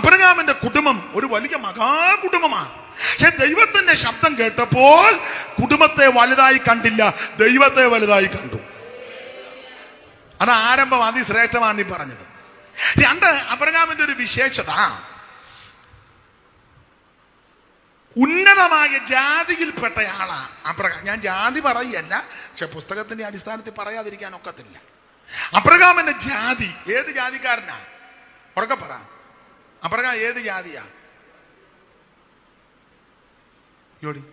അബ്രഹാമിന്റെ കുടുംബം ഒരു വലിയ മഹാകുടുംബമാണ്. പക്ഷെ ദൈവത്തിന്റെ ശബ്ദം കേട്ടപ്പോൾ കുടുംബത്തെ വലുതായി കണ്ടില്ല ദൈവത്തെ വലുതായി കണ്ടു. അത് ആരംഭം അതിശ്രേഷ്ഠമാണ് നീ പറഞ്ഞത്. രണ്ട് അബ്രഹാമിന്റെ ഒരു വിശേഷത. ഉന്നതമായ ജാതിയിൽപ്പെട്ടയാളാ അബ്രഹാം. ഞാൻ ജാതി പറയല്ല പക്ഷെ പുസ്തകത്തിന്റെ അടിസ്ഥാനത്തിൽ പറയാതിരിക്കാൻ ഒക്കത്തില്ല. അബ്രഹാമിന്റെ ജാതി ഏത് ജാതിക്കാരനാ? ഉറക്കെ പറ. അബ്രഹാം ഏത് ജാതിയാ? യോടി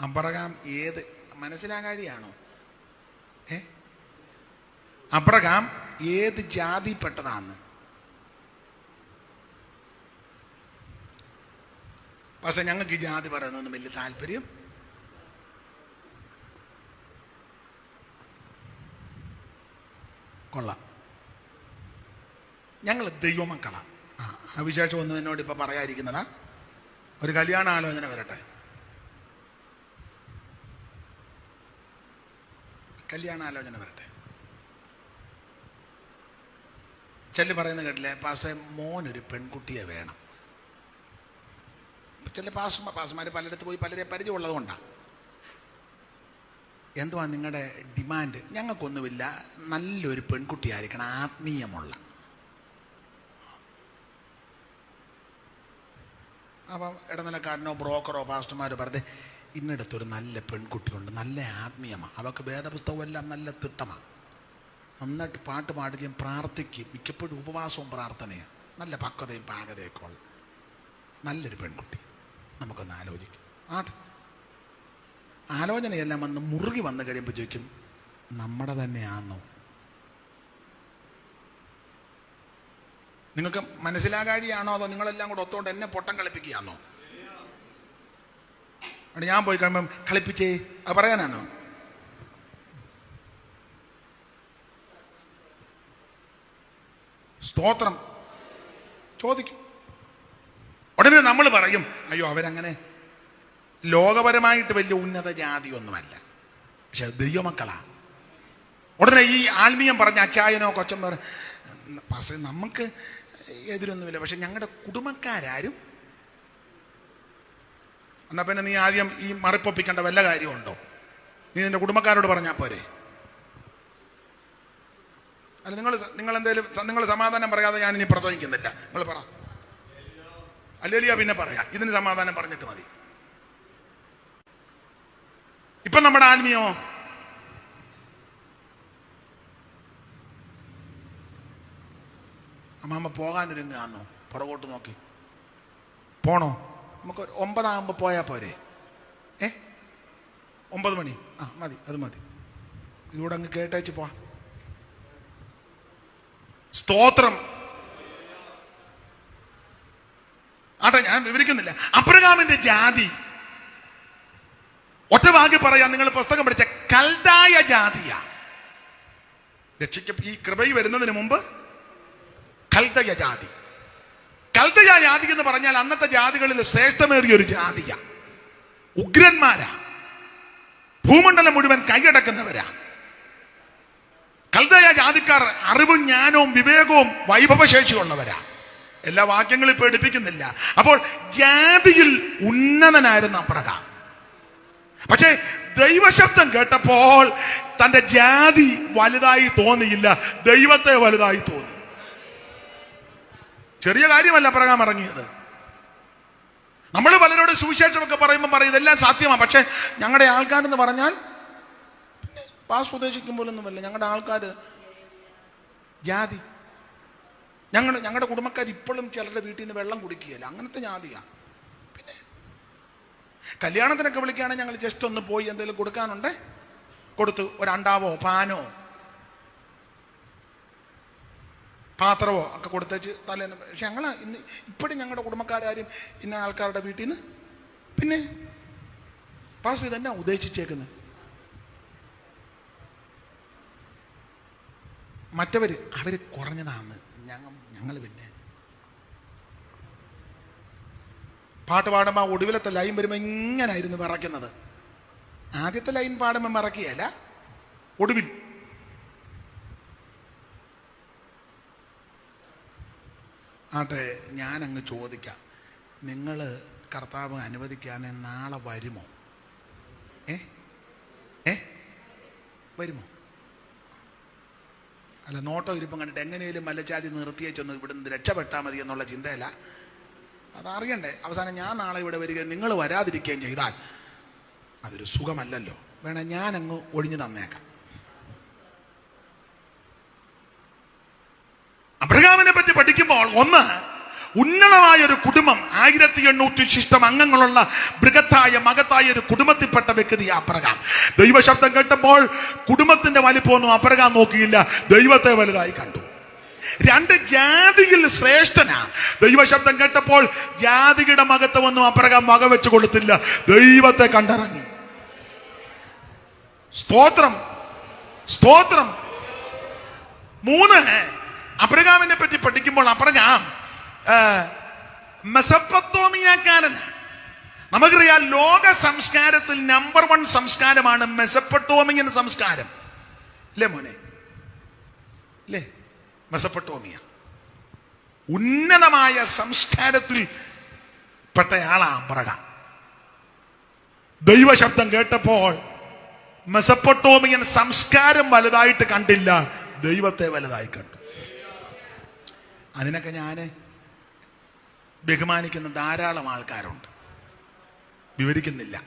അബ്രഹാം ഏത് മനസ്സിലാകാഴിയാണോ? ഏ? അബ്രഹാം ഏത് ജാതിപ്പെട്ടതാന്ന്. പക്ഷെ ഞങ്ങൾക്ക് ഈ ജാതി പറയുന്നതൊന്നും വലിയ താല്പര്യം. കൊള്ളാം. ഞങ്ങൾ ദൈവമക്കളാണ് ആ വിശേഷം ഒന്നും എന്നോട് ഇപ്പൊ പറയാതിരിക്കുന്നതാ. ഒരു കല്യാണ ആലോചന വരട്ടെ. കല്യാണ ആലോചന വരട്ടെ. ചെല്ലു പറയുന്ന കേട്ടില്ലേ? പാസ്റ്റേ മോനൊരു പെൺകുട്ടിയെ വേണം. ചില പാസ് പാസ്മാർ പലയിടത്ത് പോയി പലരെ പരിചയമുള്ളത് കൊണ്ടാണ് എന്തുവാ നിങ്ങളുടെ ഡിമാൻഡ്? ഞങ്ങൾക്കൊന്നുമില്ല. നല്ലൊരു പെൺകുട്ടിയായിരിക്കണം ആത്മീയമുള്ള. അപ്പം ഇടനിലക്കാരനോ ബ്രോക്കറോ പാസ്റ്റർമാരോ പറഞ്ഞത് ഇന്നിടത്തൊരു നല്ല പെൺകുട്ടിയുണ്ട് നല്ല ആത്മീയമാണ് അവൾക്ക് വേദപുസ്തകം എല്ലാം നല്ല തിട്ടമാണ് നന്നായിട്ട് പാട്ട് പാടുകയും പ്രാർത്ഥിക്കുകയും മിക്കപ്പോഴും ഉപവാസവും പ്രാർത്ഥനയാണ് നല്ല പക്വതയും പാകതയൊക്കെ ഉള്ള നല്ലൊരു പെൺകുട്ടി. നമുക്കൊന്ന് ആലോചിക്കാം. ആട്ടെ. ആലോചനയെല്ലാം വന്ന് മുറുകി വന്നു കഴിയുമ്പോൾ ചോദിക്കും നമ്മുടെ തന്നെയാണോ നിങ്ങൾക്ക് മനസ്സിലാകാഴിയാണോ അതോ നിങ്ങളെല്ലാം കൂടെ ഒത്തോണ്ട് എന്നെ പൊട്ടം കളിപ്പിക്കുകയാണോ? അവിടെ ഞാൻ പോയി കഴിയുമ്പം കളിപ്പിച്ചേ അത് പറയാനാണോ? സ്തോത്രം. ചോദിക്കും. ഉടനെ നമ്മൾ പറയും അയ്യോ അവരങ്ങനെ ലോകപരമായിട്ട് വലിയ ഉന്നത ജാതിയൊന്നുമല്ല പക്ഷെ ദൈവമക്കളാ. ഉടനെ ഈ ആത്മീയം പറഞ്ഞ അച്ചായനോ കൊച്ചൻ പക്ഷേ നമുക്ക് എതിരൊന്നുമില്ല. പക്ഷെ ഞങ്ങളുടെ കുടുംബക്കാരും എന്നാ പിന്നെ നീ ആദ്യം ഈ മറിപ്പൊപ്പിക്കേണ്ട വല്ല കാര്യമുണ്ടോ? നീ നിന്റെ കുടുംബക്കാരോട് പറഞ്ഞാൽ പോരെ. അല്ല നിങ്ങൾ നിങ്ങൾ എന്തേലും നിങ്ങൾ സമാധാനം പറയാതെ ഞാൻ ഇനി പ്രസംഗിക്കുന്നില്ല. നിങ്ങൾ പറ. അല്ലേലിയ പിന്നെ പറയാം. ഇതിന് സമാധാനം പറഞ്ഞിട്ട് മതി. ഇപ്പൊ നമ്മുടെ ആത്മീയമോ? അമ്മാമ്മ പോകാനൊരുങ്ങാന്നോ പുറകോട്ട് നോക്കി. പോണോ? നമുക്ക് ഒമ്പതാകുമ്പോൾ പോയാൽ പോയാ പോരെ. ഏ? ഒമ്പത് മണി. ആ മതി അത് മതി. ഇതുകൂടെ അങ്ങ് കേട്ടേച്ച് പോവാ. സ്തോത്രം. ആട്ടെ ഞാൻ വിവരിക്കുന്നില്ല. അബ്രഹാമിന്റെ ജാതി. ഒറ്റ വാക്ക് പറയാം നിങ്ങൾ പുസ്തകം പഠിച്ച കൽതായ ജാതിയ. രക്ഷിക്ക ഈ കൃപയി വരുന്നതിന് മുമ്പ് കൽതയ ജാതി കൽതയ ജാതി എന്ന് പറഞ്ഞാൽ അന്നത്തെ ജാതികളിൽ ശ്രേഷ്ഠമേറിയ ഒരു ജാതിയ. ഉഗ്രന്മാരാ. ഭൂമണ്ഡലം മുഴുവൻ കൈയടക്കുന്നവരാ. കൽതയ ജാതിക്കാർ അറിവും ജ്ഞാനവും വിവേകവും വൈഭവശേഷിയുള്ളവരാ. എല്ലാ വാക്യങ്ങളും ഇപ്പൊ എടുപ്പിക്കുന്നില്ല. അപ്പോൾ ജാതിയിൽ ഉന്നതനായിരുന്ന അബ്രഹാം പക്ഷേ ദൈവശബ്ദം കേട്ടപ്പോൾ തന്റെ ജാതി വലുതായി തോന്നിയില്ല. ദൈവത്തെ വലുതായി തോന്നി ചെറിയ കാര്യമല്ല പറയാൻ ഇറങ്ങിയത് നമ്മൾ പലരോട് സുവിശേഷമൊക്കെ പറയുമ്പോൾ പറയും ഇതെല്ലാം സാധ്യമാണ് പക്ഷെ ഞങ്ങളുടെ ആൾക്കാരെന്ന് പറഞ്ഞാൽ പാസ് ഉദ്ദേശിക്കുമ്പോഴൊന്നുമല്ല ഞങ്ങളുടെ ആൾക്കാർ ജാതി. ഞങ്ങൾ ഞങ്ങളുടെ കുടുംബക്കാർ ഇപ്പോഴും ചിലരുടെ വീട്ടിൽ നിന്ന് വെള്ളം കുടിക്കുകയില്ല. അങ്ങനത്തെ ജാതിയാണ് പിന്നെ കല്യാണത്തിനൊക്കെ വിളിക്കുകയാണെങ്കിൽ ഞങ്ങൾ ജസ്റ്റ് ഒന്ന് പോയി എന്തെങ്കിലും കൊടുക്കാനുണ്ടേ? കൊടുത്തു ഒരു അണ്ടാവോ പാനോ? പാത്രമോ ഒക്കെ കൊടുത്തേച്ച് തലേന്ന് പക്ഷെ ഞങ്ങൾ ഇന്ന് ഇപ്പോഴും ഞങ്ങളുടെ കുടുംബക്കാരും ഇന്ന ആൾക്കാരുടെ വീട്ടിൽ നിന്ന് പിന്നെ പാസ് ഇതന്നെ ഉദ്ദേശിച്ചേക്കുന്നത് മറ്റവർ അവർ കുറഞ്ഞതാണ് ഞങ്ങൾ ഞങ്ങൾ പിന്നെ പാട്ട് പാടുമ്പോൾ ഒടുവിലത്തെ ലൈൻ വരുമ്പോൾ ഇങ്ങനായിരുന്നു വിറയ്ക്കുന്നത്. ആദ്യത്തെ ലൈൻ പാടുമ്പോൾ വിറക്കിയല്ല ഒടുവിൽ ആട്ടെ ഞാനങ്ങ് ചോദിക്കാം. നിങ്ങൾ കർത്താവ് അനുവദിക്കാൻ നാളെ വരുമോ? ഏ? ഏ? വരുമോ? അല്ല നോട്ടോ ഇരിപ്പം കണ്ടിട്ട് എങ്ങനെയും മല്ലച്ചാതി നിർത്തിയേച്ചൊന്ന് ഇവിടുന്ന് രക്ഷപ്പെട്ടാൽ മതി എന്നുള്ള ചിന്തയല്ല. അതറിയണ്ടേ അവസാനം ഞാൻ നാളെ ഇവിടെ വരികയും നിങ്ങൾ വരാതിരിക്കുകയും ചെയ്താൽ അതൊരു സുഖമല്ലല്ലോ. വേണേ ഞാനങ്ങ് ഒഴിഞ്ഞു തന്നേക്കാം അബ്രഹാമിനെ പറ്റി പഠിക്കുമ്പോൾ ഒന്ന് ഉന്നതമായ ഒരു കുടുംബം ആയിരത്തി എണ്ണൂറ്റി ശിഷ്ടം അംഗങ്ങളുള്ള ബൃഹത്തായ മകത്തായ ഒരു കുടുംബത്തിൽപ്പെട്ട വ്യക്തി അപ്രകാം ദൈവശബ്ദം കേട്ടപ്പോൾ കുടുംബത്തിന്റെ വലിപ്പമൊന്നും അപ്രകാം നോക്കിയില്ല. ദൈവത്തെ വലുതായി കണ്ടു. രണ്ട് ജാതിയിൽ ശ്രേഷ്ഠനാ. ദൈവശബ്ദം കേട്ടപ്പോൾ ജാതിയുടെ മകത്വമൊന്നും അപ്രകാം മക വെച്ചു കൊടുത്തില്ല. ദൈവത്തെ കണ്ടിറങ്ങി സ്തോത്രം. സ്തോത്രം. മൂന്ന് അബ്രഹാമിനെ പറ്റി പഠിക്കുമ്പോൾ അബ്രഹാം മെസപ്പത്തോമിയക്കാരൻ നമുക്കറിയാം ലോക സംസ്കാരത്തിൽ നമ്പർ വൺ സംസ്കാരമാണ് മെസപ്പട്ടോമിയൻ സംസ്കാരം. അല്ലേ മോനെ? അല്ലേ മെസപ്പട്ടോമിയ. ഉന്നതമായ സംസ്കാരത്തിൽ പെട്ടയാളാ അബ്രഹാം. ദൈവശബ്ദം കേട്ടപ്പോൾ മെസപ്പൊട്ടോമിയൻ സംസ്കാരം വലുതായിട്ട് കണ്ടില്ല ദൈവത്തെ വലുതായി കണ്ടു. അതിനൊക്കെ ഞാൻ ബഹുമാനിക്കുന്ന ധാരാളം ആൾക്കാരുണ്ട്. വിവരിക്കുന്നില്ല.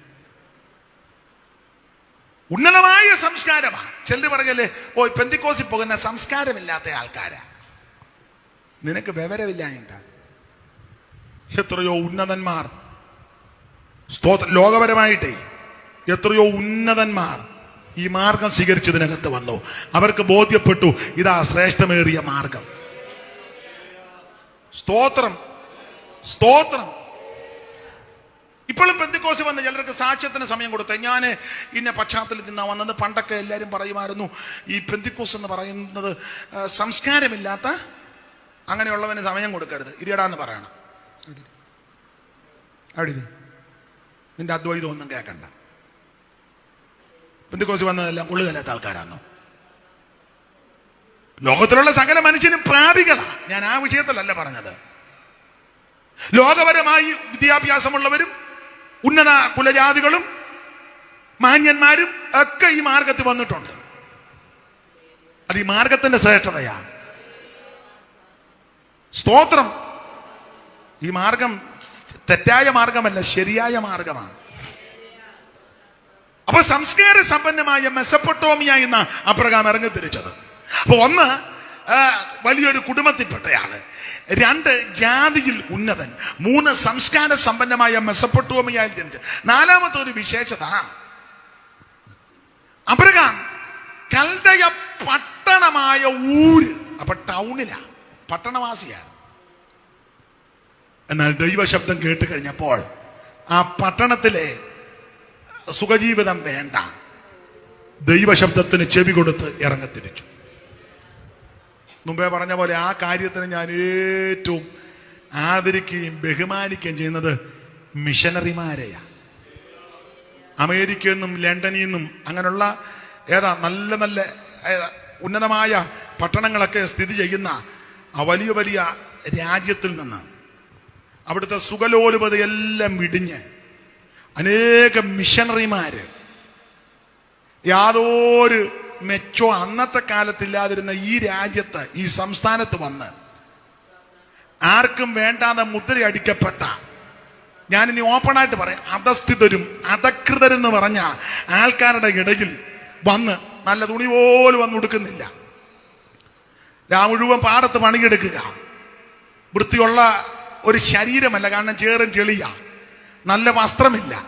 ഉന്നതമായ സംസ്കാരമാണ്. ചിലർ പറഞ്ഞല്ലേ ഓ പെന്തിക്കോസിൽ പോകുന്ന സംസ്കാരമില്ലാത്ത ആൾക്കാരാ. നിനക്ക് വിവരമില്ല എന്താ? എത്രയോ ഉന്നതന്മാർ സ്തോത്ര ലോകപരമായിട്ടേ എത്രയോ ഉന്നതന്മാർ ഈ മാർഗം സ്വീകരിച്ചതിനകത്ത് വന്നു. അവർക്ക് ബോധ്യപ്പെട്ടു ഇതാ ശ്രേഷ്ഠമേറിയ മാർഗം. സ്തോത്രം. സ്തോത്രം. ഇപ്പോഴും പെന്തിക്കോസ് വന്ന ചിലർക്ക് സാക്ഷ്യത്തിന് സമയം കൊടുത്തു ഞാൻ ഇന്ന പശ്ചാത്തലത്തിൽ നിന്നാ വന്നത്. പണ്ടൊക്കെ എല്ലാവരും പറയുമായിരുന്നു ഈ പെന്തിക്കോസ് എന്ന് പറയുന്നത് സംസ്കാരമില്ലാത്ത അങ്ങനെയുള്ളവന് സമയം കൊടുക്കരുത്. ഇരിയടാന്ന് പറയണം. അവിടെ. നിന്റെ അദ്വൈതം ഒന്നും കേൾക്കണ്ട. പെന്തിക്കോസ് വന്നതെല്ലാം ഉള്ളുകല്ലാത്ത ആൾക്കാരാണോ ലോകത്തിലുള്ള സകല മനുഷ്യനും പ്രാപികളാ. ഞാൻ ആ വിഷയത്തിലല്ല പറഞ്ഞത്. ലോകപരമായി വിദ്യാഭ്യാസമുള്ളവരും ഉന്നത കുലജാതികളും മാന്യന്മാരും ഒക്കെ ഈ മാർഗത്തിൽ വന്നിട്ടുണ്ട്. അത് ഈ മാർഗത്തിന്റെ ശ്രേഷ്ഠതയാണ്. സ്തോത്രം. ഈ മാർഗം തെറ്റായ മാർഗമല്ല ശരിയായ മാർഗമാണ്. അപ്പൊ സംസ്കാര സമ്പന്നമായ മെസ്സപ്പൊട്ടോമിയ എന്ന അപ്രകാരം ഇറങ്ങി തിരിച്ചത് അപ്പൊ ഒന്ന് വലിയൊരു കുടുംബത്തിൽപ്പെട്ടയാൾ. രണ്ട് ജാതിയിൽ ഉന്നതൻ. മൂന്ന് സംസ്കാര സമ്പന്നമായ മെസ്സപ്പൊട്ടോമിയയിൽ ജനിച്ച്. നാലാമത്തെ ഒരു വിശേഷത അബ്രഹാം കൽതയ പട്ടണമായ ഊര് അപ്പൊ ടൗണിലാ പട്ടണവാസിയാണ്. എന്നാൽ ദൈവശബ്ദം കേട്ട് കഴിഞ്ഞപ്പോൾ ആ പട്ടണത്തിലെ സുഖജീവിതം വേണ്ട. ദൈവശബ്ദത്തിന് ചെവി കൊടുത്ത് ഇറങ്ങത്തിരിച്ചു. മുമ്പേ പറഞ്ഞ പോലെ ആ കാര്യത്തിന് ഞാൻ ഏറ്റവും ആദരിക്കുകയും ബഹുമാനിക്കുകയും ചെയ്യുന്നത് മിഷനറിമാരെയാ. അമേരിക്കയിൽ നിന്നും ലണ്ടനിൽ നിന്നും അങ്ങനെയുള്ള ഏതാ നല്ല നല്ല ഉന്നതമായ പട്ടണങ്ങളൊക്കെ സ്ഥിതി ചെയ്യുന്ന വലിയ വലിയ രാജ്യത്തിൽ നിന്ന് അവിടുത്തെ സുഖലോലുപതയെല്ലാം വിടിഞ്ഞ് അനേകം മിഷണറിമാര് യാതൊരു മെച്ചോ അന്നത്തെ കാലത്തില്ലാതിരുന്ന ഈ രാജ്യത്ത് ഈ സംസ്ഥാനത്ത് വന്ന് ആർക്കും വേണ്ടാതെ മുദ്രയടിക്കപ്പെട്ട ഞാനിനി ഓപ്പണായിട്ട് പറയാം അധസ്ഥിതരും അധകൃതരെന്ന് പറഞ്ഞ ആൾക്കാരുടെ ഇടയിൽ വന്ന് നല്ല തുണി പോലും വന്ന് കൊടുക്കുന്നില്ല രാ മുഴുവൻ പാടത്ത് പണിയെടുക്കുക. വൃത്തിയുള്ള ഒരു ശരീരമല്ല കാരണം ചേറും ചെളിയ. നല്ല വസ്ത്രമില്ല.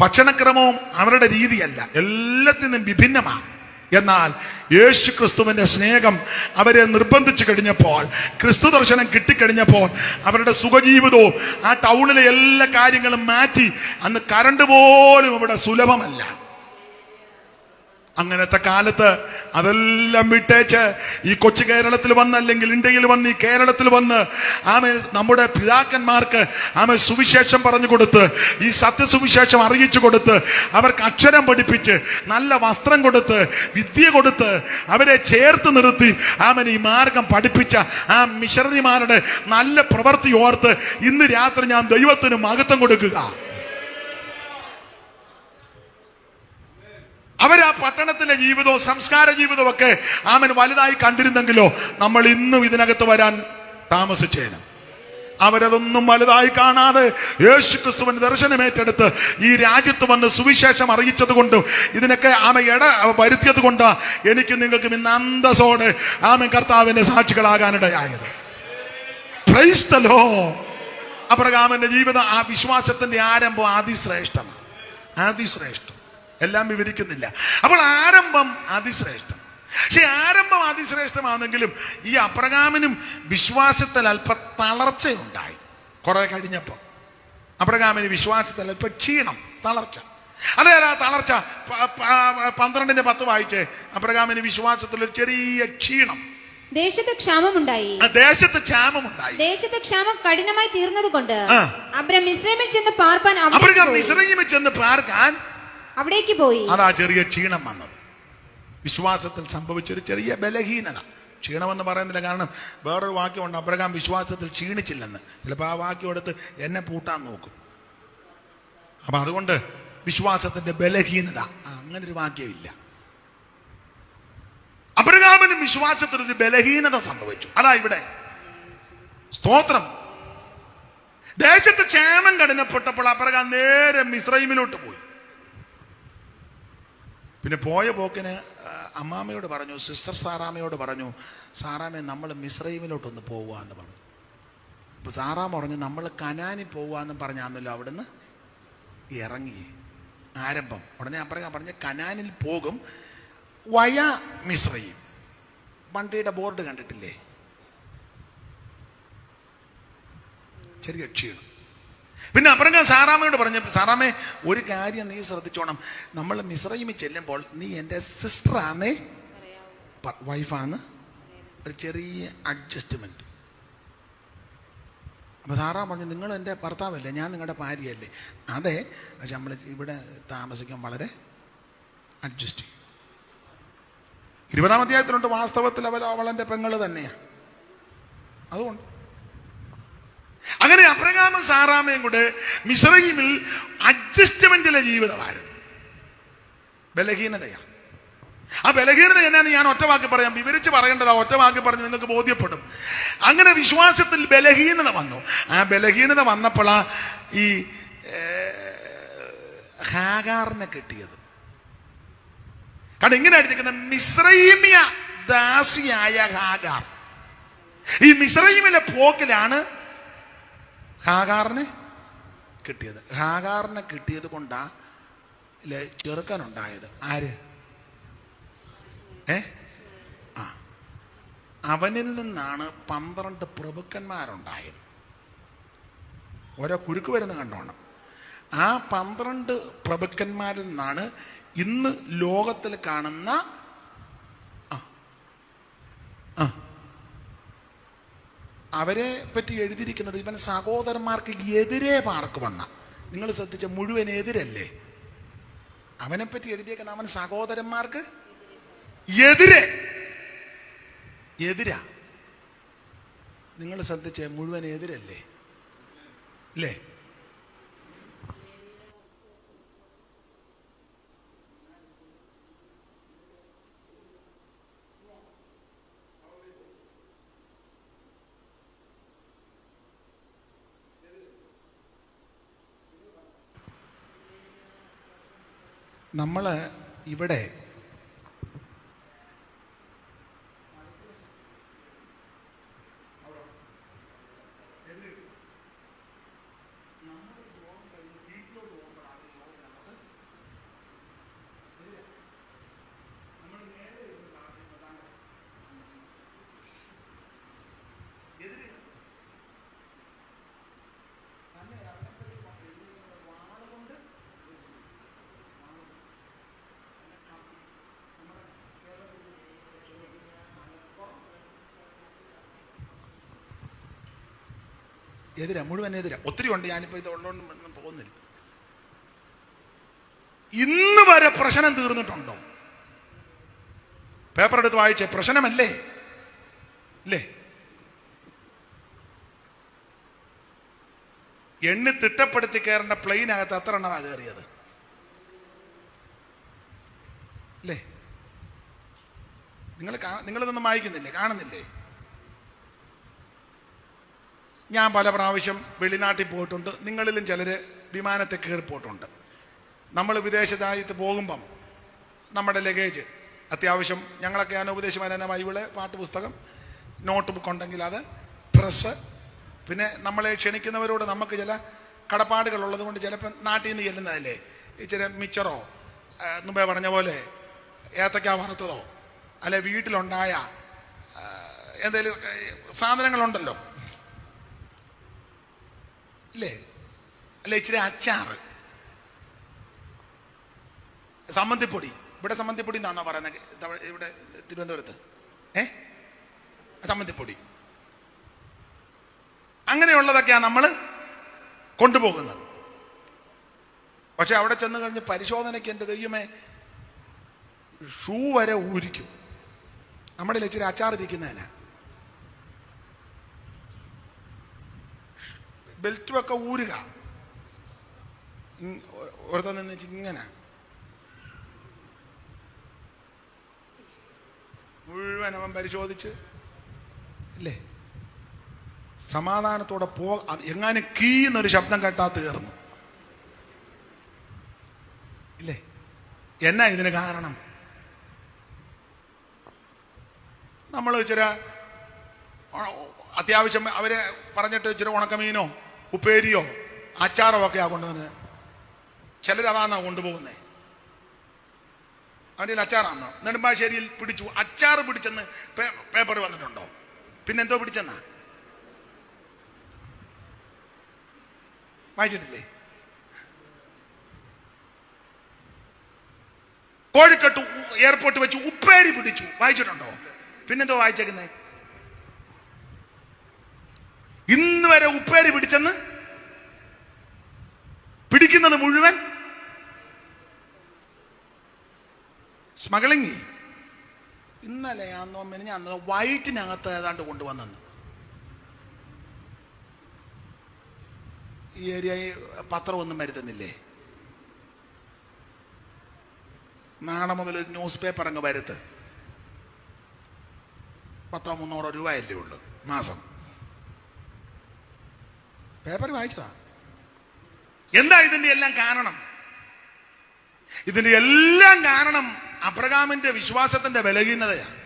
ഭക്ഷണക്രമവും അവരുടെ രീതിയല്ല. എല്ലാത്തിനും വിഭിന്നമാണ് എന്നാൽ യേശു ക്രിസ്തുവിന്റെ സ്നേഹം അവരെ നിർബന്ധിച്ചു കഴിഞ്ഞപ്പോൾ ക്രിസ്തു ദർശനം കിട്ടിക്കഴിഞ്ഞപ്പോൾ അവരുടെ സുഖജീവിതവും ആ ടൗണിലെ എല്ലാ കാര്യങ്ങളും മാറ്റി അന്ന് കറണ്ട് പോലും ഇവിടെ സുലഭമല്ല. അങ്ങനത്തെ കാലത്ത് അതെല്ലാം വിട്ടേച്ച് ഈ കൊച്ചു കേരളത്തിൽ വന്ന് അല്ലെങ്കിൽ ഇന്ത്യയിൽ വന്ന് ഈ കേരളത്തിൽ വന്ന് ആമെ നമ്മുടെ പിതാക്കന്മാർക്ക് ആമെ സുവിശേഷം പറഞ്ഞു കൊടുത്ത് ഈ സത്യസുവിശേഷം അറിയിച്ചു കൊടുത്ത് അവർക്ക് അക്ഷരം പഠിപ്പിച്ച് നല്ല വസ്ത്രം കൊടുത്ത് വിദ്യ കൊടുത്ത് അവരെ ചേർത്ത് നിർത്തി ആമൻ ഈ മാർഗം പഠിപ്പിച്ച ആ മിഷണറിമാരുടെ നല്ല പ്രവൃത്തി ഓർത്ത് ഇന്ന് രാത്രി ഞാൻ ദൈവത്തിന് മഹത്വം കൊടുക്കുക. അവരാ പട്ടണത്തിലെ ജീവിതവും സംസ്കാര ജീവിതവും ഒക്കെ ആമൻ വലുതായി കണ്ടിരുന്നെങ്കിലോ നമ്മൾ ഇന്നും ഇതിനകത്ത് വരാൻ താമസിച്ചേനും. അവരതൊന്നും വലുതായി കാണാതെ യേശു ക്രിസ്തുവിന് ദർശനമേറ്റെടുത്ത് ഈ രാജ്യത്ത് വന്ന് സുവിശേഷം അറിയിച്ചത് കൊണ്ടും ഇതിനൊക്കെ ആമ ഇട വരുത്തിയത് കൊണ്ട് എനിക്ക് നിങ്ങൾക്ക് ഇന്ന് അന്തസ്സോടെ ആമൻ കർത്താവിന്റെ സാക്ഷികളാകാനിടയായത്. ക്രൈസ്തലോ. അബ്രഹാമിന്റെ ജീവിതം ആ വിശ്വാസത്തിന്റെ ആരംഭം അതിശ്രേഷ്ഠമാണ് അതിശ്രേഷ്ഠം എല്ലാം വിവരിക്കുന്നില്ല. അപ്പോൾ ആരംഭം അതിശ്രേഷ്ഠം. പക്ഷെ ആരംഭം അതിശ്രേഷ്ഠമാണെങ്കിലും ഈ അപ്രകാമിനും വിശ്വാസത്തിൽ അല്പ തളർച്ചയുണ്ടായി. കുറെ കഴിഞ്ഞപ്പോൾ അപ്രകാമിന് വിശ്വാസത്തിൽ അല്പ ക്ഷീണം തളർച്ച. അതേ ആ തളർച്ച പന്ത്രണ്ടിന്റെ പത്ത് വായിച്ചേ അപ്രകാമിന് വിശ്വാസത്തിൽ ഒരു ചെറിയ ക്ഷീണം. ദേശത്ത് ക്ഷാമമുണ്ടായി. ദേശത്ത് ക്ഷാമമുണ്ടായി. ദേശത്ത് ക്ഷാമം കഠിനമായി തീർന്നത് കൊണ്ട്. അബ്രം ഇസ്രേമിൽ ചെന്ന് പാർപ്പാൻ അബ്രഹാം പോയി. ചെന്ന് പാർക്കാൻ അവിടേക്ക് പോയി. അതാ ചെറിയ ക്ഷീണം വന്നത്. വിശ്വാസത്തിൽ സംഭവിച്ചൊരു ചെറിയ ബലഹീനത. ക്ഷീണമെന്ന് പറയുന്നില്ല കാരണം വേറൊരു വാക്യമുണ്ട് അബ്രഹാം വിശ്വാസത്തിൽ ക്ഷീണിച്ചില്ലെന്ന്. ചിലപ്പോൾ ആ വാക്യം എടുത്ത് എന്നെ പൂട്ടാൻ നോക്കും. അപ്പൊ അതുകൊണ്ട് വിശ്വാസത്തിന്റെ ബലഹീനത. അങ്ങനെ ഒരു വാക്യമില്ല. അബ്രഹാമിന് വിശ്വാസത്തിൽ ഒരു ബലഹീനത സംഭവിച്ചു. അതാ ഇവിടെ. സ്തോത്രം. ദേശത്ത് ക്ഷേമം കഠിനപ്പെട്ടപ്പോൾ അബ്രഹാം നേരെ മിശ്രൈമിലോട്ട് പോയി. പിന്നെ പോയ പോക്കിന് അമ്മാമ്മയോട് പറഞ്ഞു സിസ്റ്റർ സാറാമ്മയോട് പറഞ്ഞു സാറാമ്മ നമ്മൾ മിശ്രൈമിലോട്ടൊന്ന് പോവുക എന്ന് പറഞ്ഞു. അപ്പൊ സാറാമ്മ പറഞ്ഞു നമ്മൾ കനാനി പോവാന്ന് പറഞ്ഞാന്നല്ലോ അവിടുന്ന് ഇറങ്ങി. ആരംഭം. ഉടനെ അപ്പറയാൻ പറഞ്ഞ കനാനിൽ പോകും വയ മിശ്രയും വണ്ടിയുടെ ബോർഡ് കണ്ടിട്ടില്ലേ? ചെറിയ ക്ഷീണം. പിന്നെ അപ്പുറം ഞാൻ സാറാമ്മയോട് പറഞ്ഞു സാറാമ്മേ ഒരു കാര്യം നീ ശ്രദ്ധിച്ചോണം. നമ്മൾ മിശ്രയിമി ചെല്ലുമ്പോൾ നീ എന്റെ സിസ്റ്ററാന്നേ വൈഫാന്ന് ഒരു ചെറിയ അഡ്ജസ്റ്റ്മെന്റ് അപ്പോൾ സാറാ പറഞ്ഞു നിങ്ങൾ എന്റെ ഭർത്താവല്ലേ ഞാൻ നിങ്ങളുടെ ഭാര്യയല്ലേ. അതെ പക്ഷെ നമ്മൾ ഇവിടെ താമസിക്കാൻ വളരെ അഡ്ജസ്റ്റ് ചെയ്യും. ഇരുപതാം അധ്യായത്തിലുണ്ട് വാസ്തവത്തിൽ അവൾ അവളെന്റെ പെങ്ങൾ തന്നെയാണ് അതുകൊണ്ട് അങ്ങനെ അബ്രഹാമും സാറാമയും കൂടെ മിശ്രയിമിൽ അഡ്ജസ്റ്റ്മെന്റിലെ ജീവിതമായിരുന്നു. ബലഹീനതയാണ്. ആ ബലഹീനത എന്നാന്ന് ഞാൻ ഒറ്റ വാക്ക് പറയാം. വിവരിച്ച് പറയേണ്ടതാ ഒറ്റ വാക്ക് പറഞ്ഞ് നിങ്ങൾക്ക് ബോധ്യപ്പെടും. അങ്ങനെ വിശ്വാസത്തിൽ ബലഹീനത വന്നു. ആ ബലഹീനത വന്നപ്പോഴാ ഈ ഹാഗാറിനെ കിട്ടിയത്. കാരണം ഇങ്ങനെ എഴുതിക്കുന്നത് മിശ്രൈമിയ ദാസിയായ ഹാഗാർ. ഈ മിശ്രൈമിലെ പോക്കിലാണ് ഹാഗാറിനെ കിട്ടിയത്. ഹാഗാറിനെ കിട്ടിയത് കൊണ്ടാ ചെറുക്കനുണ്ടായത്. ആര്? ഏ? ആ. അവനിൽ നിന്നാണ് പന്ത്രണ്ട് പ്രഭുക്കന്മാരുണ്ടായത്. ഓരോ കുരുക്ക് വരുന്ന കണ്ടോണം. ആ പന്ത്രണ്ട് പ്രഭുക്കന്മാരിൽ നിന്നാണ് ഇന്ന് ലോകത്തിൽ കാണുന്ന ആ. ആ. അവരെ പറ്റി എഴുതിയിരിക്കുന്നത് ഇവൻ സഹോദരന്മാർക്ക് എതിരെ പാർക്ക് വന്ന. നിങ്ങൾ ശ്രദ്ധിച്ച മുഴുവൻ എതിരല്ലേ? അവനെ പറ്റി എഴുതിയേക്കുന്ന അവൻ സഹോദരന്മാർക്ക് എതിരെ. എതിരാ. നിങ്ങൾ ശ്രദ്ധിച്ച മുഴുവൻ എതിരല്ലേ? അല്ലേ നമ്മൾ ഇവിടെ എതിരാ മുഴുവൻ എതിരാ. ഒത്തിരി ഉണ്ട് ഞാനിപ്പോൾ ഇത് ഉള്ളതുകൊണ്ട് പോകുന്നില്ല. ഇന്ന് വരെ പ്രശ്നം തീർന്നിട്ടുണ്ടോ? പേപ്പർ എടുത്ത് വായിച്ച പ്രശ്നമല്ലേ? അല്ലേ എണ്ണി തിട്ടപ്പെടുത്തി കയറേണ്ട പ്ലെയിനകത്ത് അത്ര എണ്ണമാ കയറിയത്? അല്ലേ നിങ്ങൾ നിങ്ങളിതൊന്നും വായിക്കുന്നില്ലേ? കാണുന്നില്ലേ? ഞാൻ പല പ്രാവശ്യം വെളിനാട്ടിൽ പോയിട്ടുണ്ട്. നിങ്ങളിലും ചിലർ വിമാനത്തെ കയറി പോയിട്ടുണ്ട്. നമ്മൾ വിദേശ രാജ്യത്ത് പോകുമ്പം നമ്മുടെ ലഗേജ് അത്യാവശ്യം ഞങ്ങളൊക്കെ ഞാൻ ഉപദേശമാന ബൈബിൾ പാട്ടുപുസ്തകം നോട്ട് ബുക്ക് ഉണ്ടെങ്കിൽ അത് ഡ്രസ്സ് പിന്നെ നമ്മളെ ക്ഷണിക്കുന്നവരോട് നമുക്ക് ചില കടപ്പാടുകൾ ഉള്ളത് കൊണ്ട് ചിലപ്പോൾ നാട്ടിൽ നിന്ന് ചെല്ലുന്നതല്ലേ? ഇച്ചിരി മിച്ചറോ? മുമ്പേ പറഞ്ഞ പോലെ ഏത്തക്ക വറുത്തതോ? അല്ലെ വീട്ടിലുണ്ടായ എന്തെങ്കിലും സാധനങ്ങളുണ്ടല്ലോ? ഇല്ലേ അല്ലെ ഇച്ചിരി അച്ചാറ്. സമ്മന്തിപ്പൊടി. ഇവിടെ സമ്മന്തിപ്പൊടി എന്നാണോ പറയുന്നത്? ഇവിടെ തിരുവനന്തപുരത്ത്. ഏ? സമ്മന്തിപ്പൊടി. അങ്ങനെയുള്ളതൊക്കെയാണ് നമ്മൾ കൊണ്ടുപോകുന്നത്. പക്ഷെ അവിടെ ചെന്ന് കഴിഞ്ഞ് പരിശോധനയ്ക്ക് എന്റെ ദൈവമേ ഷൂ വരെ ഊരിക്കും. നമ്മുടെ ഇച്ചിരി അച്ചാറിരിക്കുന്നതിനാ. ബെൽറ്റും ഒക്കെ ഊരുക ഒരുത്തൻ നിന്ന് ഇങ്ങനെ. മുഴുവൻ അവൻ പരിശോധിച്ച് അല്ലേ സമാധാനത്തോടെ പോ എങ്ങാനും കീന്നൊരു ശബ്ദം കേട്ടാ തീർന്നു. ഇല്ലേ? എന്നാ ഇതിന് കാരണം? നമ്മൾ ഇച്ചിരി അത്യാവശ്യം അവരെ പറഞ്ഞിട്ട് ഇച്ചിരി ഉണക്കമീനോ ഉപ്പേരിയോ അച്ചാറോ ഒക്കെയാ കൊണ്ടുവന്നത് ചിലരതാന്നാ കൊണ്ടുപോകുന്നത് അവന്റെ അച്ചാറാണോ? നെടുമ്പാശ്ശേരിയിൽ പിടിച്ചു. അച്ചാർ പിടിച്ചെന്ന് പേപ്പർ വന്നിട്ടുണ്ടോ? പിന്നെന്തോ പിടിച്ചെന്നാ? വായിച്ചിട്ടില്ലേ? കോഴിക്കട്ട് എയർപോർട്ട് വെച്ച് ഉപ്പേരി പിടിച്ചു. വായിച്ചിട്ടുണ്ടോ? പിന്നെന്തോ വായിച്ചേക്കുന്നേ? ഇന്ന് വരെ ഉപ്പേരി പിടിച്ചെന്ന്? പിടിക്കുന്നത് മുഴുവൻ? സ്മഗ്ലിങ് ഇന്നലെ അന്നോ മെനിഞ്ഞാന്നോ വൈറ്റിനകത്ത് ഏതാണ്ട് കൊണ്ടുവന്നെന്ന്. ഈ ഏരിയയിൽ പത്രമൊന്നും വരുത്തുന്നില്ലേ? നാളെ മുതൽ ഒരു ന്യൂസ് പേപ്പർ അങ്ങ് വരുത്ത്. പത്തോ മുന്നൂറോ രൂപയല്ലേ ഉള്ളൂ മാസം. പേപ്പർ വായിച്ചതാ. എന്താ ഇതിന്റെ എല്ലാം കാരണം? ഇതിന്റെ എല്ലാം കാരണം അബ്രഹാമിന്റെ വിശ്വാസത്തിന്റെ ബലഹീനതയാണ്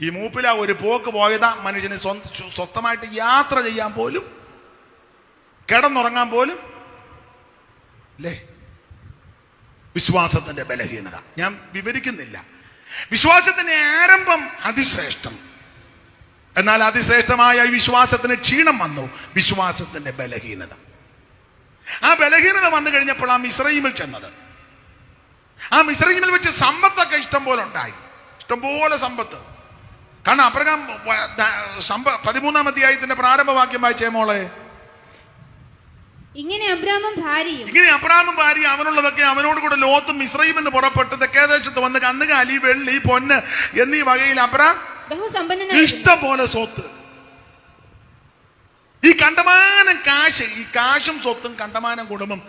ഈ മൂപ്പില ഒരു പോക്ക് പോയതാ മനുഷ്യന് സ്വന്ത സ്വന്തമായിട്ട് യാത്ര ചെയ്യാൻ പോലും കിടന്നുറങ്ങാൻ പോലും അല്ലേ വിശ്വാസത്തിന്റെ ബലഹീനത. ഞാൻ വിവരിക്കുന്നില്ല. വിശ്വാസത്തിന്റെ ആരംഭം അതിശ്രേഷ്ഠം. എന്നാൽ അതിശ്രേഷ്ഠമായ വിശ്വാസത്തിന് ക്ഷീണം വന്നു. വിശ്വാസത്തിന്റെ ബലഹീനത. ആ ബലഹീനത വന്നു കഴിഞ്ഞപ്പോൾ ആ മിശ്രീമിൽ ചെന്നത്. ആ മിശ്രീമിൽ വെച്ച് സമ്പത്തൊക്കെ ഇഷ്ടം പോലെ ഉണ്ടായി. ഇഷ്ടംപോലെ സമ്പത്ത്. കാരണം സമ്പ പതിമൂന്നാം അധ്യായത്തിന്റെ പ്രാരംഭവാക്യം വായിച്ചേ മോളെ? ഇങ്ങനെ അബ്രാമും ഭാര്യയും ഇങ്ങനെ അബ്രാമും ഭാര്യ അവനുള്ളതൊക്കെ അവനോട് കൂടെ ലോത്തും മിശ്രയും എന്ന് പുറപ്പെട്ട് തെക്കേദേശത്ത് വന്ന് കന്നുകാലി വെള്ളി പൊന്ന് എന്നീ വകയിൽ അബ്രാം ഇഷ്ടം പോലെ സ്വത്ത്. ഈ കണ്ടമാനം കാശ് ഈ കാശും സ്വത്തും കണ്ടമാനം കുടുംബം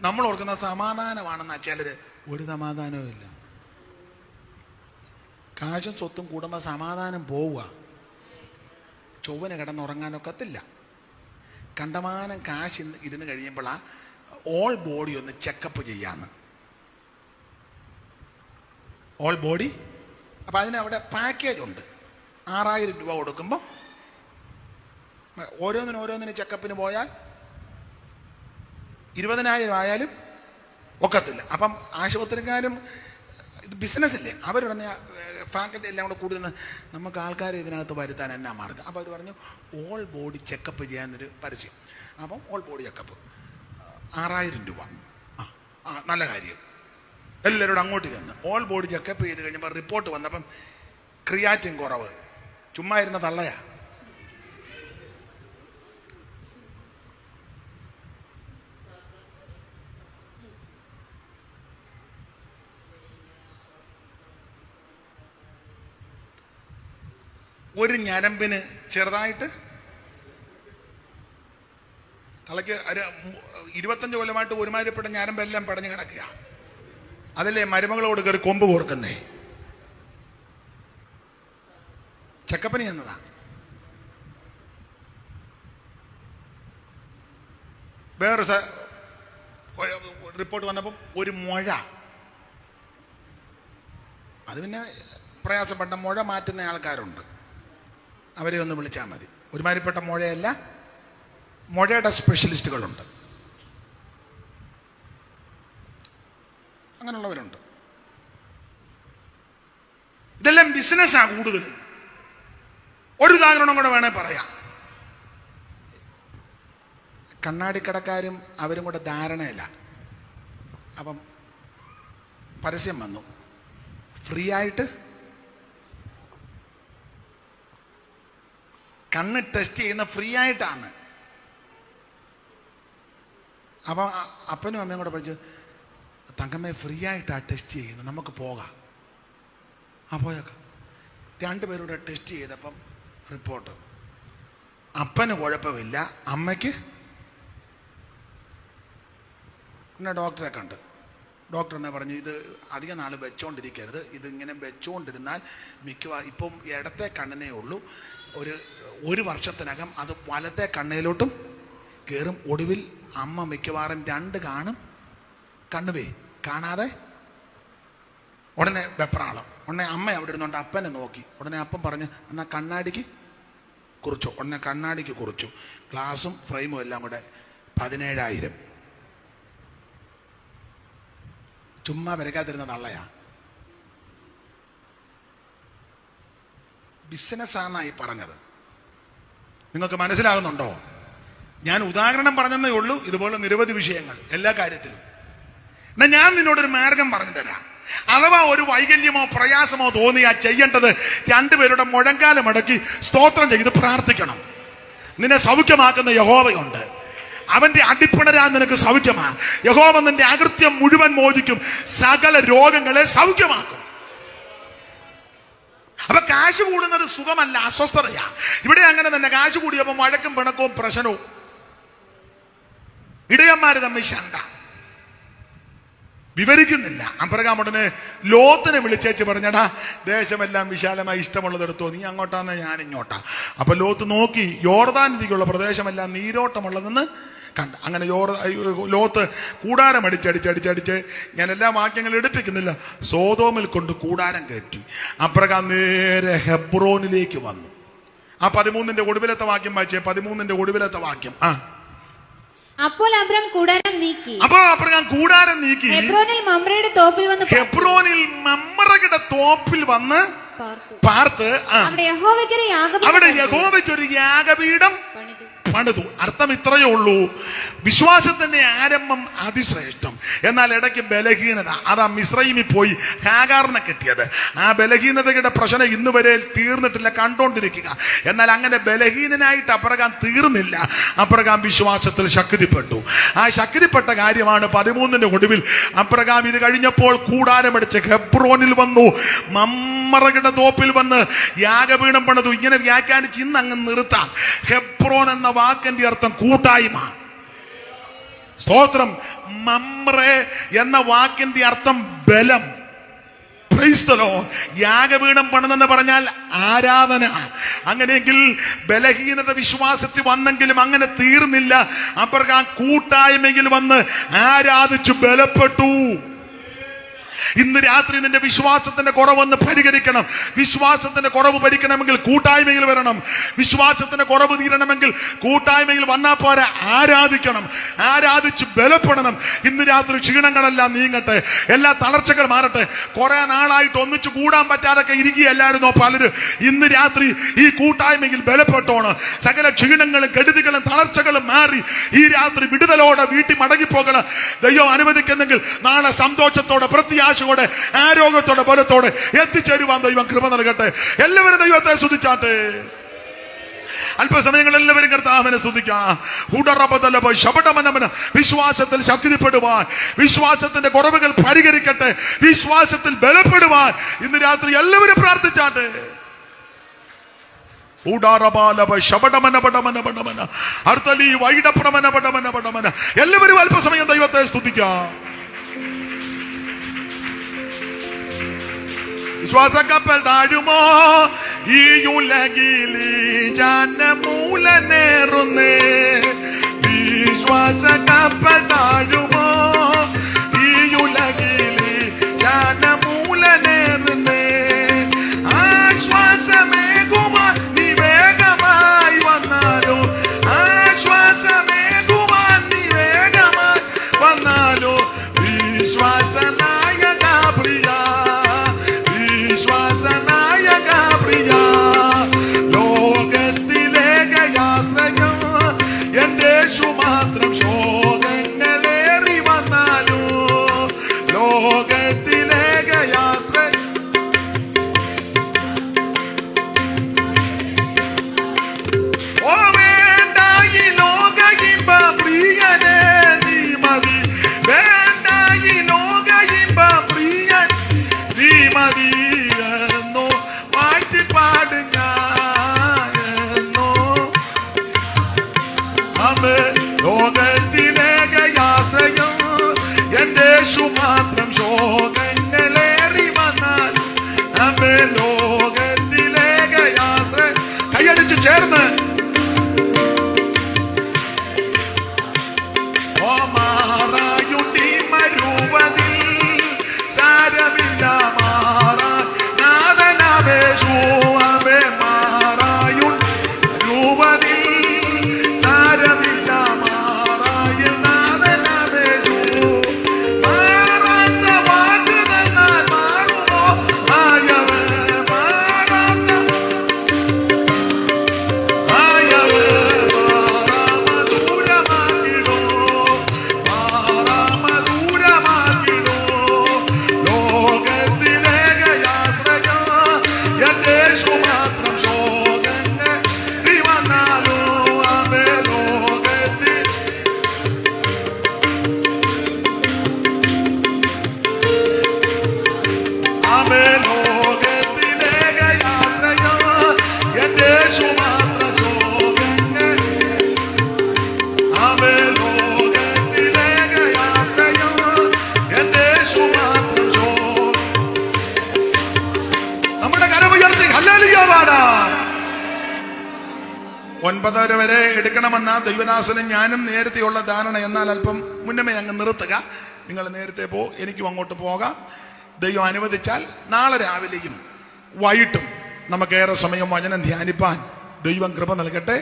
നമ്മൾ ഓർക്കുന്ന സമാധാനമാണെന്ന് ചിലര്. ഒരു സമാധാനവും ഇല്ല. കാശും സ്വത്തും കുടുംബ സമാധാനം പോവുക. ചൊവ്വന് കിടന്നുറങ്ങാനൊക്കത്തില്ല കണ്ടമാനം കാശ് ഇരുന്ന് കഴിയുമ്പോൾ ആ ഓൾ ബോഡി ഒന്ന് ചെക്കപ്പ് ചെയ്യാന്ന്. ഓൾ ബോഡി അപ്പൊ അതിന് അവിടെ പാക്കേജ് ഉണ്ട്. ആറായിരം രൂപ കൊടുക്കുമ്പോൾ ഓരോന്നിനും ഓരോന്നിനും ചെക്കപ്പിന് പോയാൽ ഇരുപതിനായിരം ആയാലും ഒക്കത്തില്ല. അപ്പം ആശുപത്രിക്കാരും ഇത് ബിസിനസ്സില്ലേ അവർ പറഞ്ഞ ഫാക്കൽറ്റി എല്ലാം കൂടെ കൂടി നിന്ന് നമുക്ക് ആൾക്കാരെ ഇതിനകത്ത് വരുത്താൻ എന്നാ മാർഗം? അപ്പോൾ അവർ പറഞ്ഞു ഓൾ ബോഡി ചെക്കപ്പ് ചെയ്യാനൊരു പരസ്യം അപ്പം ഓൾ ബോഡി ചെക്കപ്പ് ആറായിരം രൂപ. ആ ആ നല്ല കാര്യം. എല്ലാവരോടും അങ്ങോട്ട് ചെന്ന്. ഓൾ ബോഡി ചെക്കപ്പ് ചെയ്ത് കഴിഞ്ഞപ്പോൾ റിപ്പോർട്ട് വന്നപ്പം ക്രിയാറ്റിൻ കുറവ്. ചുമ്മാ ഇരുന്ന തള്ളയാ. ഒരു ഞരമ്പിന് ചെറുതായിട്ട് തലയ്ക്ക് ഒരു ഇരുപത്തഞ്ച് കൊല്ലമായിട്ട് ഒരുമാതിരിപ്പെട്ട ഞരമ്പെല്ലാം പടഞ്ഞു കിടക്കുക അതല്ലേ മരുമകളോട് കയറി കൊമ്പ് കോർക്കുന്നേ. ചെക്കപ്പനി എന്നതാ വേറൊരു റിപ്പോർട്ട് വന്നപ്പം ഒരു മുഴ. അത് പിന്നെ പ്രയാസപ്പെട്ട മുഴ മാറ്റുന്ന ആൾക്കാരുണ്ട്. അവരെ ഒന്ന് വിളിച്ചാൽ മതി. ഒരുമാതിരിപ്പെട്ട മുഴയല്ല മുഴയുടെ സ്പെഷ്യലിസ്റ്റുകളുണ്ട് അങ്ങനെയുള്ളവരുണ്ട്. ഇതെല്ലാം ബിസിനസ്സാണ് കൂടുതലും. ഒരു ഉദാഹരണം കൂടെ വേണേ പറയാം. കണ്ണാടിക്കടക്കാരും അവരും കൂടെ ധാരണയില്ല. അപ്പം പരസ്യം വന്നു. ഫ്രീ ആയിട്ട് കണ്ണ് ടെസ്റ്റ് ചെയ്യുന്ന ഫ്രീ ആയിട്ടാണ്. അപ്പം അപ്പനും അമ്മയും കൂടെ പഠിച്ചു തങ്കമ്മയെ ഫ്രീ ആയിട്ടാണ് ടെസ്റ്റ് ചെയ്യുന്നത്. നമുക്ക് പോകാം. ആ പോയേക്കാം. രണ്ടുപേരൂടെ ടെസ്റ്റ് ചെയ്തപ്പം റിപ്പോർട്ട്. അപ്പന് കുഴപ്പമില്ല അമ്മയ്ക്ക്? പിന്നെ ഡോക്ടറെ കണ്ട്. ഡോക്ടർ എന്നെ പറഞ്ഞു ഇത് അധികം നാൾ വെച്ചോണ്ടിരിക്കരുത്. ഇതിങ്ങനെ വെച്ചുകൊണ്ടിരുന്നാൽ മിക്കവാ ഇപ്പം ഇടത്തെ കണ്ണിനേ ഉള്ളൂ. ഒരു ഒരു വർഷത്തിനകം അത് വലത്തെ കണ്ണിലോട്ടും കയറും ഒടുവിൽ അമ്മ മിക്കവാറും രണ്ട് കാണും. കണ്ണുവേ കാണാതെ? ഉടനെ വെപ്രാളം. ഉടനെ അമ്മ അവിടെ ഇരുന്നുകൊണ്ട് അപ്പനെ നോക്കി. ഉടനെ അപ്പൻ പറഞ്ഞ് എന്നാ കണ്ണാടിക്ക് കുറിച്ചു. ഉടനെ കണ്ണാടിക്ക് കുറിച്ചു. ഗ്ലാസും ഫ്രെയിമും എല്ലാം കൂടെ പതിനേഴായിരം. ചുമ്മാ വരയ്ക്കാതിരുന്ന ബിസിനസ് ബിസിനസ്സാന്നായി പറഞ്ഞത്. നിങ്ങൾക്ക് മനസ്സിലാകുന്നുണ്ടോ? ഞാൻ ഉദാഹരണം പറഞ്ഞതേ ഉള്ളൂ. ഇതുപോലെ നിരവധി വിഷയങ്ങൾ എല്ലാ കാര്യത്തിലും. എന്നാ ഞാൻ നിന്നോടൊരു മാർഗം പറഞ്ഞു തരാം. അഥവാ ഒരു വൈകല്യമോ പ്രയാസമോ തോന്നിയാ ചെയ്യേണ്ടത് രണ്ടുപേരുടെ മുഴങ്കാലം അടക്കി സ്തോത്രം ചെയ്ത് പ്രാർത്ഥിക്കണം. നിന്നെ സൗഖ്യമാക്കുന്ന യഹോവയുണ്ട്. അവന്റെ അടിപ്പിണരാൻ നിനക്ക് സൗഖ്യമാ. യഹോവ നിന്റെ അകൃത്യം മുഴുവൻ മോചിക്കും. സകല രോഗങ്ങളെ സൗഖ്യമാക്കും. അപ്പൊ കാശ് കൂടുന്നത് സുഖമല്ല അസ്വസ്ഥതയാ. ഇവിടെ അങ്ങനെ തന്നെ കാശ് കൂടിയപ്പോ മഴക്കും പിണക്കവും പ്രശ്നവും. ഇടയന്മാര് തമ്മിൽ ശണ്ട വിവരിക്കുന്നില്ല. അബ്രഹാമുടനെ ലോത്തിനെ വിളിച്ചേച്ച് പറഞ്ഞടാ ദേശമെല്ലാം വിശാലമായി ഇഷ്ടമുള്ളതെടുത്തോ നീ അങ്ങോട്ടാന്ന് ഞാൻ ഇങ്ങോട്ടാ അപ്പൊ ലോത്ത് നോക്കി യോർദാനിലേക്കുള്ള പ്രദേശമെല്ലാം നീരോട്ടമുള്ളതെന്ന് കണ്ട്. അങ്ങനെ യോർ ലോത്ത് കൂടാരം അടിച്ചടിച്ചടിച്ചടിച്ച് ഞാൻ എല്ലാ വാക്യങ്ങളും എടുപ്പിക്കുന്നില്ല. സോതോമിൽ കൊണ്ട് കൂടാരം കെട്ടി അബ്രഹാം നേരെ ഹെബ്രോനിലേക്ക് വന്നു. ആ പതിമൂന്നിന്റെ ഒടുവിലത്തെ വാക്യം വായിച്ചേ പതിമൂന്നിന്റെ ഒടുവിലത്തെ വാക്യം. ആ. അപ്പോൾ അബ്രം കൂടാരം നീക്കി. അപ്പോൾ അബ്രഹാം കൂടാരം നീക്കി. ഹെബ്രോനിൽ മമ്രയുടെ തോപ്പിൽ വന്ന് ഹെബ്രോനിൽ മമ്രയുടെ തോപ്പിൽ വന്ന് പാർത്തു. അവിടെ യഹോവയ്ക്കൊരു യാഗപീഠം. പണിതു. അർത്ഥം ഇത്രയേ ഉള്ളൂ. വിശ്വാസത്തിന്റെ ആരംഭം അതിശ്രേഷ്ഠം. എന്നാൽ ഇടയ്ക്ക് ബലഹീനത. അതാ മിശ്രൈമിൽ പോയി ഹാഗാറിനെ കിട്ടിയത്. ആ ബലഹീനതയുടെ പ്രശ്നം ഇന്ന് വരെ തീർന്നിട്ടില്ല കണ്ടോണ്ടിരിക്കുക. എന്നാൽ അങ്ങനെ ബലഹീനനായിട്ട് അപ്രകാം തീർന്നില്ല. അപ്രകാം വിശ്വാസത്തിൽ ശക്തിപ്പെട്ടു. ആ ശക്തിപ്പെട്ട കാര്യമാണ് പതിമൂന്നിന്റെ ഒടുവിൽ അപ്രകാം ഇത് കഴിഞ്ഞപ്പോൾ കൂടാരമടിച്ച് ഹെബ്രോനിൽ വന്നു. മമ്മറകളുടെ തോപ്പിൽ വന്ന് യാഗപീഠം പണിതു. ഇങ്ങനെ വ്യാഖ്യാനിച്ച് ഇന്ന് അങ്ങ് നിർത്താം. ഹെബ്രോൻ എന്ന വാക്കിന്റെ അർത്ഥം കൂട്ടായ്മ. സ്തോത്രം. മമ്രെ എന്ന വാക്കിന്റെ അർത്ഥം ബലം. യാഗപീഠം പണിതെന്ന് പറഞ്ഞാൽ ആരാധന. അങ്ങനെയെങ്കിൽ ബലഹീനത വിശ്വാസത്തിൽ വന്നെങ്കിലും അങ്ങനെ തീർന്നില്ല. അവർക്ക് ആ കൂട്ടായ്മയിൽ വന്ന് ആരാധിച്ചു ബലപ്പെട്ടു. ഇന്ന് രാത്രി നിന്റെ വിശ്വാസത്തിന്റെ കുറവൊന്ന് പരിഹരിക്കണം. വിശ്വാസത്തിന്റെ കുറവ് പരിക്കണമെങ്കിൽ കൂട്ടായ്മയിൽ വരണം. വിശ്വാസത്തിന്റെ കുറവ് തീരണമെങ്കിൽ കൂട്ടായ്മയിൽ വന്നാൽ പോരെ ആരാധിക്കണം. ആരാധിച്ച് ബലപ്പെടണം. ഇന്ന് രാത്രി ക്ഷീണങ്ങളെല്ലാം നീങ്ങട്ടെ. എല്ലാ തളർച്ചകൾ മാറട്ടെ. കുറെ നാളായിട്ട് ഒന്നിച്ചു കൂടാൻ പറ്റാതൊക്കെ ഇരിക്കുകയല്ലായിരുന്നോ പലരും? ഇന്ന് രാത്രി ഈ കൂട്ടായ്മയിൽ ബലപ്പെട്ടോണം. സകല ക്ഷീണങ്ങളും കെടുതികളും തളർച്ചകളും മാറി ഈ രാത്രി വിടുതലോടെ വീട്ടിൽ മടങ്ങിപ്പോകണം. ദൈവം അനുവദിക്കുന്നെങ്കിൽ നാളെ സന്തോഷത്തോടെ പ്രത്യാശയോടെ ആരോഗ്യത്തോടെ ബലത്തോടെ എത്തിച്ചേരുവാൻ ദൈവം കൃപ നൽകട്ടെ. എല്ലാവരും ദൈവത്തെ ശ്രദ്ധിച്ചാട്ടെ അല്പസമയങ്ങൾ എല്ലാവരും കർത്താവിനെ സ്തുതിക്കാം. ശബടമനമന വിശ്വാസത്തിൽ ശക്തിപ്പെടുവാൻ വിശ്വാസത്തിന്റെ കുറവുകൾ പരിഹരിക്കട്ടെ വിശ്വാസത്തിൽ ബലപ്പെടുവാൻ. ഇന്ന് രാത്രി എല്ലാവരും പ്രാർത്ഥിച്ചാട്ടെ. എല്ലാവരും അല്പസമയം ദൈവത്തെ സ്തുതിക്കാം. ശ്വാസക്കപ്പൽ താഴുമോ? ഈ ഉലകിൽ ജനമൂലനേറുന്നേ ഈ ശ്വാസക്കപ്പൽ താഴുമോ? ഷാജഹാസനും ഞാനും നേരത്തെയുള്ള ധാരണ എന്നാൽ അല്പം മുന്നമേ അങ്ങ് നിർത്തുക. നിങ്ങൾ നേരത്തെ പോ എനിക്കും അങ്ങോട്ട് പോകാം. ദൈവം അനുവദിച്ചാൽ നാളെ രാവിലെയും വൈകിട്ടും നമുക്കേറെ സമയം വചനം ധ്യാനിപ്പാൻ ദൈവം കൃപ നൽകട്ടെ.